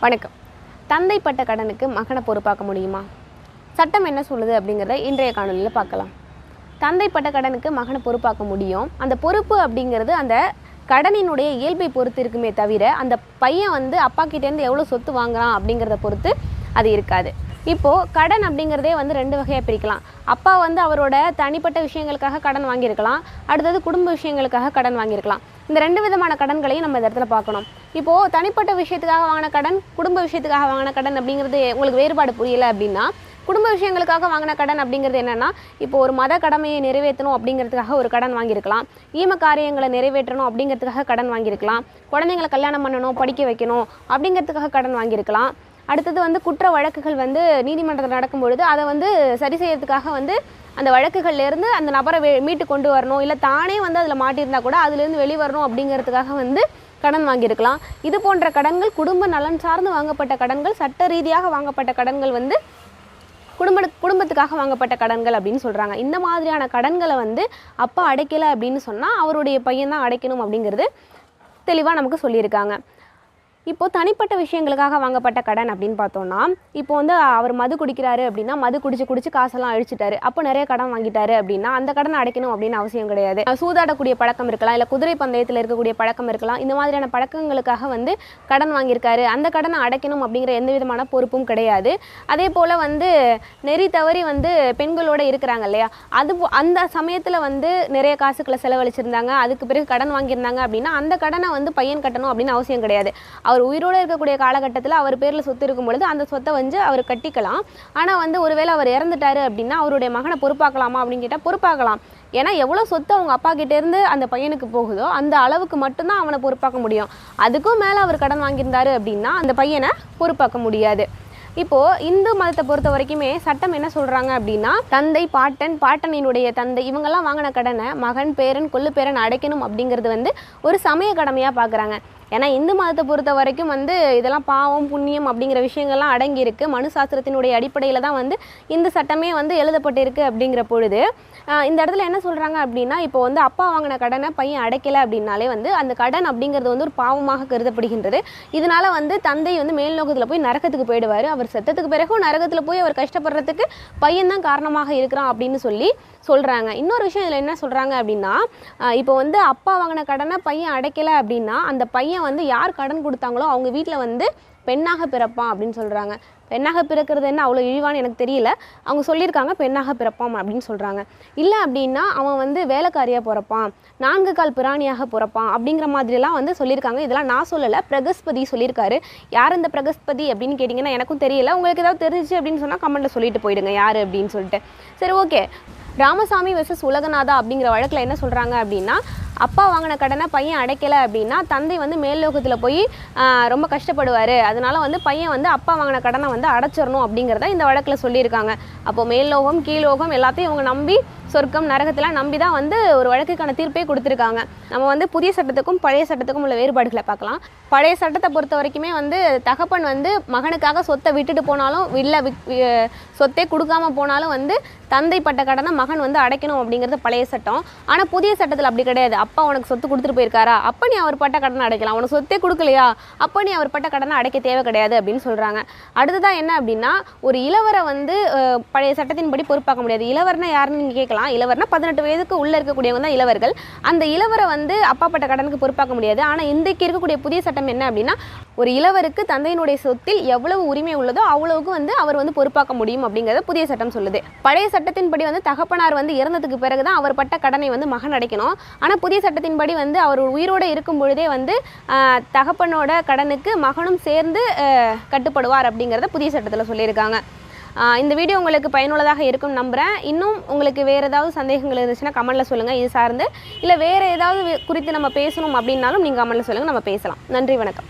வணக்கம். தந்தைப்பட்ட கடனுக்கு மகனை பொறுப்பாக்க முடியுமா? சட்டம் என்ன சொல்லுது அப்படிங்கிறத இன்றைய காணொலியில் பார்க்கலாம். தந்தைப்பட்ட கடனுக்கு மகனை பொறுப்பாக்க முடியும். அந்த பொறுப்பு அப்படிங்கிறது அந்த கடனினுடைய இயல்பை பொறுத்து இருக்குமே தவிர அந்த பையன் வந்து அப்பா கிட்டேருந்து எவ்வளோ சொத்து வாங்குறான் அப்படிங்கிறத பொறுத்து அது இருக்காது. இப்போது கடன் அப்படிங்கிறதே வந்து ரெண்டு வகையாக பிரிக்கலாம். அப்பா வந்து அவரோட தனிப்பட்ட விஷயங்களுக்காக கடன் வாங்கியிருக்கலாம். அடுத்தது குடும்ப விஷயங்களுக்காக கடன் வாங்கியிருக்கலாம். இந்த ரெண்டு விதமான கடன்களையும் நம்ம இந்த இடத்துல பார்க்கணும். இப்போது தனிப்பட்ட விஷயத்துக்காக வாங்கின கடன் குடும்ப விஷயத்துக்காக வாங்கின கடன் அப்படிங்கிறது உங்களுக்கு வேறுபாடு புரியல அப்படின்னா குடும்ப விஷயங்களுக்காக வாங்கின கடன் அப்படிங்கிறது என்னென்னா இப்போ ஒரு மத கடமையை நிறைவேற்றணும் அப்படிங்கிறதுக்காக ஒரு கடன் வாங்கியிருக்கலாம். ஈம காரியங்களை நிறைவேற்றணும் அப்படிங்கிறதுக்காக கடன் வாங்கியிருக்கலாம். குழந்தைங்களை கல்யாணம் பண்ணணும் படிக்க வைக்கணும் அப்படிங்கிறதுக்காக கடன் வாங்கியிருக்கலாம். அடுத்தது வந்து குற்ற வழக்குகள் வந்து நீதிமன்றத்தில் நடக்கும் பொழுது அதை வந்து சரி செய்யறதுக்காக வந்து அந்த வழக்குகள்லேருந்து அந்த நபரை வே மீட்டு கொண்டு வரணும் இல்லை தானே வந்து அதில் மாட்டியிருந்தா கூட அதுலேருந்து வெளிவரணும் அப்படிங்கிறதுக்காக வந்து கடன் வாங்கியிருக்கலாம். இது போன்ற கடன்கள் குடும்ப நலன் சார்ந்து வாங்கப்பட்ட கடன்கள் சட்ட ரீதியாக வாங்கப்பட்ட கடன்கள் வந்து குடும்ப குடும்பத்துக்காக வாங்கப்பட்ட கடன்கள் அப்படின்னு சொல்கிறாங்க இந்த மாதிரியான கடன்களை வந்து அப்பா அடைக்கலை அப்படின்னு சொன்னால் அவருடைய பையன் தான் அடைக்கணும் அப்படிங்கிறது தெளிவாக நமக்கு சொல்லியிருக்காங்க. இப்போது தனிப்பட்ட விஷயங்களுக்காக வாங்கப்பட்ட கடன் அப்படின்னு பார்த்தோம்னா இப்போ வந்து அவர் மது குடிக்கிறாரு அப்படின்னா மது குடிச்சு குடிச்சு காசெல்லாம் அழிச்சிட்டாரு. அப்போ நிறைய கடன் வாங்கிட்டாரு அப்படின்னா அந்த கடனை அடைக்கணும் அப்படின்னு அவசியம் கிடையாது. சூதாடக்கூடிய பழக்கம் இருக்கலாம் இல்லை குதிரை பந்தயத்தில் இருக்கக்கூடிய பழக்கம் இருக்கலாம். இந்த மாதிரியான பழக்கங்களுக்காக வந்து கடன் வாங்கியிருக்காரு. அந்த கடனை அடைக்கணும் அப்படிங்கிற எந்த விதமான பொறுப்பும் கிடையாது. அதே போல் வந்து நெறி தவறி வந்து பெண்களோட இருக்கிறாங்க இல்லையா? அது போ- அந்த சமயத்தில் வந்து நிறைய காசுக்களை செலவழிச்சிருந்தாங்க. அதுக்கு பிறகு கடன் வாங்கியிருந்தாங்க அப்படின்னா அந்த கடனை வந்து பையன் கட்டணும் அப்படின்னு அவசியம் கிடையாது. அவர் அவர் உயிரோடு இருக்கக்கூடிய காலகட்டத்தில் அவர் பேரில் சொத்து இருக்கும் பொழுது அந்த சொத்தை வந்து அவர் கட்டிக்கலாம். ஆனால் வந்து ஒருவேளை அவர் இறந்துட்டாரு அப்படின்னா அவருடைய மகனை பொறுப்பாக்கலாமா அப்படின்னு கேட்டால் பொறுப்பாக்கலாம். ஏன்னா எவ்வளோ சொத்து அவங்க அப்பா கிட்டேருந்து அந்த பையனுக்கு போகுதோ அந்த அளவுக்கு மட்டும்தான் அவனை பொறுப்பாக்க முடியும். அதுக்கும் மேலே அவர் கடன் வாங்கியிருந்தாரு அப்படின்னா அந்த பையனை பொறுப்பாக்க முடியாது. இப்போது இந்து மதத்தை பொறுத்த வரைக்குமே சட்டம் என்ன சொல்கிறாங்க அப்படின்னா தந்தை பாட்டன் பாட்டனினுடைய தந்தை இவங்கெல்லாம் வாங்கின கடனை மகன் பேரன் கொள்ளு பேரன் அடைக்கணும் அப்படிங்கிறது வந்து ஒரு சமய கடமையாக பார்க்குறாங்க ஏன்னா இந்து மதத்தை பொறுத்த வரைக்கும் வந்து இதெல்லாம் பாவம் புண்ணியம் அப்படிங்கிற விஷயங்கள்லாம் அடங்கியிருக்கு. மனு சாஸ்திரத்தினுடைய அடிப்படையில் தான் வந்து இந்த சட்டமே வந்து எழுதப்பட்டிருக்கு அப்படிங்கிற பொழுது இந்த இடத்துல என்ன சொல்கிறாங்க அப்படின்னா இப்போ வந்து அப்பா வாங்கின கடனை பையன் அடைக்கலை அப்படின்னாலே வந்து அந்த கடன் அப்படிங்கிறது வந்து ஒரு பாவமாக கருதப்படுகின்றது. இதனால வந்து தந்தை வந்து மேல் நோக்கத்தில் போய் நரகத்துக்கு போயிடுவார். அவர் செத்தத்துக்கு பிறகும் நரகத்தில் போய் அவர் கஷ்டப்படுறதுக்கு பையன் தான் காரணமாக இருக்கிறான் அப்படின்னு சொல்லி சொல்கிறாங்க இன்னொரு விஷயம் இதில் என்ன சொல்கிறாங்க அப்படின்னா இப்போ வந்து அப்பா வாங்கின கடனை பையன் அடைக்கலை அப்படின்னா அந்த பையன் வந்து யார் கடன் கொடுத்தாங்களோ அவங்க வீட்டில் வந்து பெண்ணாக பிறப்பான் அப்படின்னு சொல்கிறாங்க பெண்ணாக பிறக்கிறது என்ன அவ்வளோ இழிவான்னு எனக்கு தெரியல. அவங்க சொல்லியிருக்காங்க பெண்ணாக பிறப்பான் அப்படின்னு சொல்கிறாங்க இல்லை அப்படின்னா அவன் வந்து வேலைக்காரியாக பிறப்பான் நான்கு கால் பிராணியாக பிறப்பான் அப்படிங்கிற மாதிரிலாம் வந்து சொல்லியிருக்காங்க. இதெல்லாம் நான் சொல்லலை பிரகஸ்பதி சொல்லியிருக்காரு. யார் இந்த பிரகஸ்பதி அப்படின்னு கேட்டிங்கன்னா எனக்கும் தெரியல. உங்களுக்கு ஏதாவது தெரிஞ்சு அப்படின்னு சொன்னால் கமெண்ட்டில் சொல்லிட்டு போயிடுங்க யார் அப்படின்னு சொல்லிட்டு. சரி ஓகே ராமசாமி வெர்சஸ் உலகநாதா அப்படிங்கிற வழக்கில் என்ன சொல்கிறாங்க அப்படின்னா அப்பா வாங்கின கடனை பையன் அடைக்கலை அப்படின்னா தந்தை வந்து மேல்லோகத்தில் போய் ரொம்ப கஷ்டப்படுவார். அதனால வந்து பையன் வந்து அப்பா வாங்கின கடனை வந்து அடைச்சிடணும் அப்படிங்கிறத இந்த வழக்கில் சொல்லியிருக்காங்க. அப்போ மேல்லோகம் கீழோகம் எல்லாத்தையும் இவங்க நம்பி சொர்க்கம் நரகத்தெல்லாம் நம்பி தான் வந்து ஒரு வழக்குக்கான தீர்ப்பே கொடுத்துருக்காங்க. நம்ம வந்து புதிய சட்டத்துக்கும் பழைய சட்டத்துக்கும் உள்ள வேறுபாடுகளை பார்க்கலாம். பழைய சட்டத்தை பொறுத்த வரைக்குமே வந்து தகப்பன் வந்து மகனுக்காக சொத்தை விட்டுட்டு போனாலும் இல்லை சொத்தே கொடுக்காம போனாலும் வந்து தந்தை பட்ட கடனை மகன் வந்து அடைக்கணும் அப்படிங்கிறது பழைய சட்டம். ஆனால் புதிய சட்டத்தில் அப்படி கிடையாது. அப்பா உனக்கு சொத்து கொடுத்துட்டு போயிருக்காரா? அப்போ நீ அவர் பட்ட கடனை அடைக்கலாம். உனக்கு சொத்தே கொடுக்கலையா? அப்போ நீ அவர் பட்ட கடனை அடைக்க தேவை கிடையாது அப்படின்னு சொல்கிறாங்க அடுத்ததாக என்ன அப்படின்னா ஒரு இளவரை வந்து பழைய சட்டத்தின்படி பொறுப்பாக்க முடியாது. இளவர்னா யாருன்னு நீங்கள் கேட்கலாம். இளவர்னா பதினெட்டு வயதுக்கு உள்ளே இருக்கக்கூடியவங்க தான் இளவர்கள். அந்த இளவரை வந்து அப்பா பட்ட கடனுக்கு பொறுப்பாக்க முடியாது. ஆனால் இன்றைக்கு இருக்கக்கூடிய புதிய சட்டம் என்ன அப்படின்னா ஒரு இளவருக்கு தந்தையினுடைய சொத்தில் எவ்வளவு உரிமை உள்ளதோ அவ்வளவுக்கு வந்து அவர் வந்து பொறுப்பாக்க முடியும் அப்படிங்கிறத புதிய சட்டம் சொல்லுது. பழைய சட்டத்தின்படி வந்து தகப்பனார் வந்து இறந்ததுக்கு பிறகு தான் அவர் பட்ட கடனை வந்து மகன் அடைக்கணும். ஆனால் புதிய சட்டத்தின்படி வந்து அவர் உயிரோடு இருக்கும் பொழுதே வந்து தகப்பனோட கடனுக்கு மகனும் சேர்ந்து கட்டுப்படுவார் அப்படிங்கிறத புதிய சட்டத்தில் சொல்லியிருக்காங்க. இந்த வீடியோ உங்களுக்கு பயனுள்ளதாக இருக்கும் நம்புகிறேன் இன்னும் உங்களுக்கு வேறு ஏதாவது சந்தேகங்கள் இருந்துச்சுன்னா கமெண்ட்டில் சொல்லுங்கள் இது சார்ந்து. இல்லை வேறு ஏதாவது குறித்து நம்ம பேசணும் அப்படின்னாலும் நீங்கள் கமெண்ட்டில் சொல்லுங்கள் நம்ம பேசலாம். நன்றி வணக்கம்.